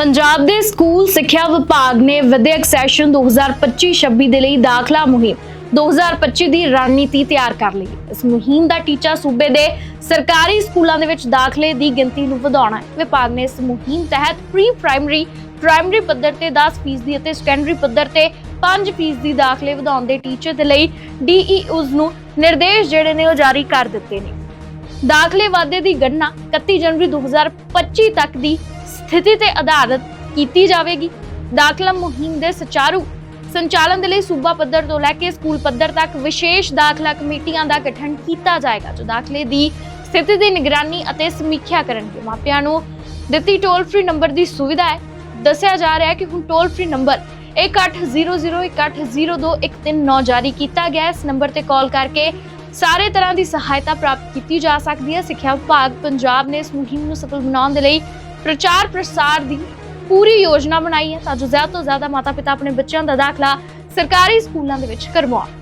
ਪੰਜਾਬ ਦੇ ਸਕੂਲ ਸਿੱਖਿਆ ਵਿਭਾਗ ਨੇ ਵਿਦਿਅਕ ਸੈਸ਼ਨ 2025-26 ਦੇ ਲਈ ਦਾਖਲਾ ਮੁਹਿੰਮ 2025 ਦੀ ਰਣਨੀਤੀ ਤਿਆਰ ਕਰ ਲਈ। ਇਸ ਮੁਹਿੰਮ ਦਾ ਟੀਚਾ ਸੂਬੇ ਦੇ ਸਰਕਾਰੀ ਸਕੂਲਾਂ ਦੇ ਵਿੱਚ ਦਾਖਲੇ ਦੀ ਗਿਣਤੀ ਨੂੰ ਵਧਾਉਣਾ ਹੈ। ਵਿਭਾਗ ਨੇ ਇਸ ਮੁਹਿੰਮ ਤਹਿਤ ਪ੍ਰੀ ਪ੍ਰਾਇਮਰੀ ਪ੍ਰਾਇਮਰੀ ਪੱਧਰ ਤੇ 10% ਅਤੇ ਸੈਕੰਡਰੀ ਪੱਧਰ ਤੇ 5% ਦਾਖਲੇ ਵਧਾਉਣ ਦੇ ਟੀਚੇ ਦੇ ਲਈ ਡੀਈਓਜ਼ ਨੂੰ ਨਿਰਦੇਸ਼ ਜਿਹੜੇ ਨੇ ਉਹ ਜਾਰੀ ਕਰ ਦਿੱਤੇ ਨੇ। ਦਾਖਲੇ ਵਾਧੇ ਦੀ ਗਣਨਾ 31 ਜਨਵਰੀ 2025 ਤੱਕ ਦੀ ਸਥਿਤੀ ਤੇ ਆਧਾਰਿਤ ਕੀਤੀ ਜਾਵੇਗੀ। ਦਾਖਲਾ ਮੁਹਿੰਮ ਦੇ ਸੁਚਾਰੂ ਸੰਚਾਲਨ ਦੇ ਲਈ ਸੂਬਾ ਪੱਧਰ ਤੋਂ ਲੈ ਕੇ ਸਕੂਲ ਪੱਧਰ ਤੱਕ ਵਿਸ਼ੇਸ਼ ਦਾਖਲਾ ਕਮੇਟੀਆਂ ਦਾ ਗਠਨ ਕੀਤਾ ਜਾਏਗਾ। ਜੋ ਦਾਖਲੇ ਦੀ ਸਥਿਤੀ ਦੀ ਨਿਗਰਾਨੀ ਅਤੇ ਸਮੀਖਿਆ ਕਰਨਗੇ। ਮਾਪਿਆਂ ਨੂੰ ਦਿੱਤੀ ਟੋਲ ਫ੍ਰੀ ਨੰਬਰ ਦੀ ਸੁਵਿਧਾ ਹੈ। ਦੱਸਿਆ ਜਾ ਰਿਹਾ ਹੈ ਕਿ ਹੁਣ ਟੋਲ ਫ੍ਰੀ ਨੰਬਰ 1800180213 ਜਾਰੀ ਕੀਤਾ ਗਿਆ ਇਸ ਨੰਬਰ ਤੇ ਕਾਲ ਕਰਕੇ ਸਾਰੇ ਤਰ੍ਹਾਂ ਦੀ ਸਹਾਇਤਾ ਪ੍ਰਾਪਤ ਕੀਤੀ ਜਾ ਸਕਦੀ ਹੈ। ਸਿੱਖਿਆ ਵਿਭਾਗ ਪੰਜਾਬ ਨੇ ਇਸ ਮੁਹਿੰਮ ਨੂੰ ਸਫਲ ਬਣਾਉਣ ਦੇ ਲਈ ਪ੍ਰਚਾਰ ਪ੍ਰਸਾਰ ਦੀ ਪੂਰੀ ਯੋਜਨਾ ਬਣਾਈ ਹੈ ਤਾਂ ਜੋ ਜ਼ਿਆਦਾ ਤੋਂ ਜ਼ਿਆਦਾ ਮਾਤਾ-ਪਿਤਾ ਆਪਣੇ ਬੱਚਿਆਂ ਦਾ ਦਾਖਲਾ ਸਰਕਾਰੀ ਸਕੂਲਾਂ ਦੇ ਵਿੱਚ ਕਰਵਾਉਣ।